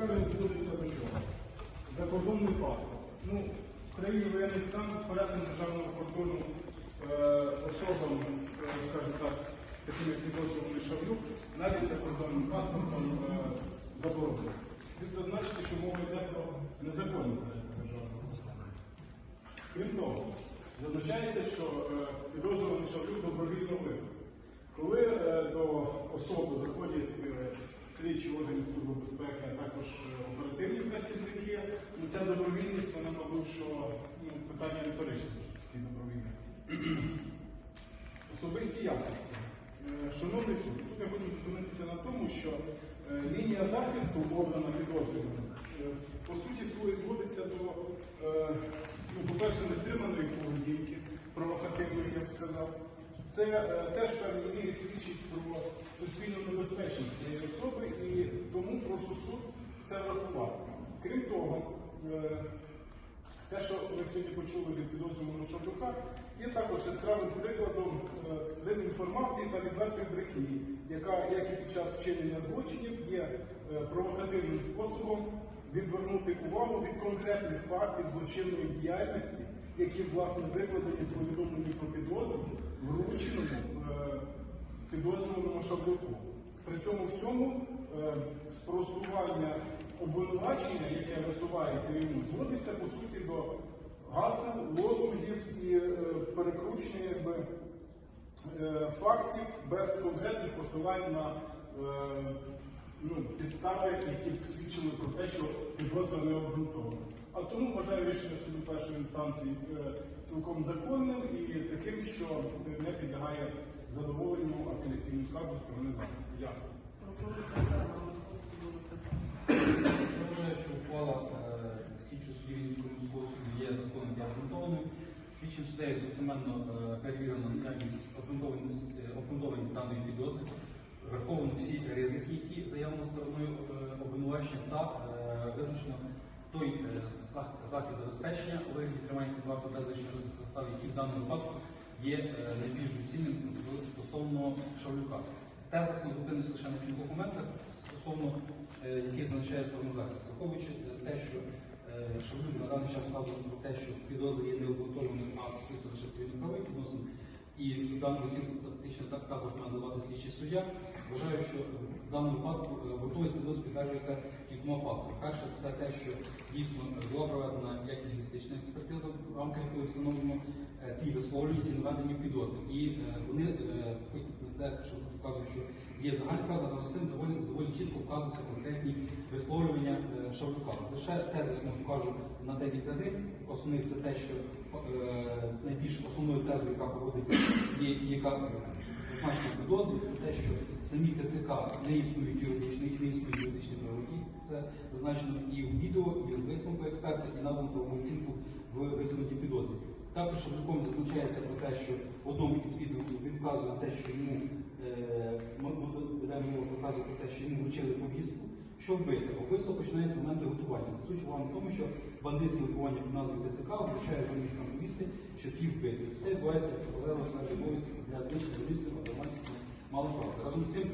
скарга зводиться до чого? Закордонний паспорт. Ну, в країні стан порядком державного кордону е, особам, е, скажімо так, таким як підозрюваний Шавлюк, навіть закордонним паспортом е, заборонено. Слід зазначити, що мова йде про порядок державного кордону. Крім того, зазначається, що е, підозрюваний Шавлюк добровільно вибрав. Коли е, до особи заходять е, слідчі органів Служби безпеки, а також е, оперативні працівники, ну, ця добровільність, вона, мабуть, що ну, питання риторичне в цій добровільності. Особисті якості. Е, Шановний суд, тут я хочу зупинитися на тому, що е, лінія захисту обрана підозрюваним, е, по суті своєї зводиться до, ну, по-перше, нестриманої поведінки, провокативної, я б сказав. Це теж певній мірі свідчить про суспільну небезпечність цієї особи, і тому прошу суд це врахувати. Крім того, те, що ми сьогодні почули від підозрюваного Шавлюка, є також яскравим прикладом е, дезінформації та відвертої брехні, яка, як і під час вчинення злочинів, є е, провокативним способом відвернути увагу від конкретних фактів злочинної діяльності, які власне викладені в повідомленні про підозру, врученому е, підозрюваному Шавлюку. При цьому всьому е, спростування обвинувачення, яке висувається йому, зводиться по суті до гасел, лозунгів і е, перекручення якби, е, фактів без конкретних посилань на е, ну, підстави, які б свідчили про те, що підозра не обґрунтована. А тому вважаю рішення суду першої інстанції е, цілком законним і таким, що не підлягає задоволенню апеляційну скаргу сторони захисту. Дякую. Обґрунтованою. Слідчим суддею достеменно е, перевірено наявність обґрунтованість е, даної підозри, враховано всі ризики, які заявлено стороною е, обвинувачення, та визначено той захист забезпечення у вигляді тримання під без ризику застави, який в даному випадку є найбільш доцільним стосовно Шавлюка. Тезасно зупинився лише на кількох моментах стосовно яких зазначає сторона захисту, враховуючи те, що Шавлюк даний час вказано про те, що підозри є необґрунтованим, а стосується лише цивільно-правових відносин, і в даному оцінку фактично так також має давати слідчий суддя. Вважаю, що в даному випадку е, готовність підтверджується кількома факторами. Перше, це те, що дійсно була проведена як лінгвістична експертиза, в рамках якої встановлено е, ті висловлення, які наведені в підозрі. І е, вони це, що є загальна фраза, але з цим доволі, доволі чітко вказуються конкретні висловлювання Шавлюка. Лише тезисно покажу на декілька з них. Основний це те, що е, найбільш основною тезою, яка проводить, є, яка е, зазначена підозрі, це те, що самі ТЦК не існують юридично, їх не існують юридичні правовики. Це зазначено і в відео, і в висновку експерта, і надано правову оцінку в висновку підозрі. Також Шавлюком зазначається про те, що в одному із відео він вказує на те, що йому е, будемо показувати те, що йому вручили повістку, що вбити. Вбивство починається з моменту готування. Суть вам в тому, що бандитське виховання під назвою ДЦК вручає журналістам повістки, щоб їх вбити. Це відбувається паралельно смерті обов'язків для знищення журналістів, інформації мало правда. Разом з цим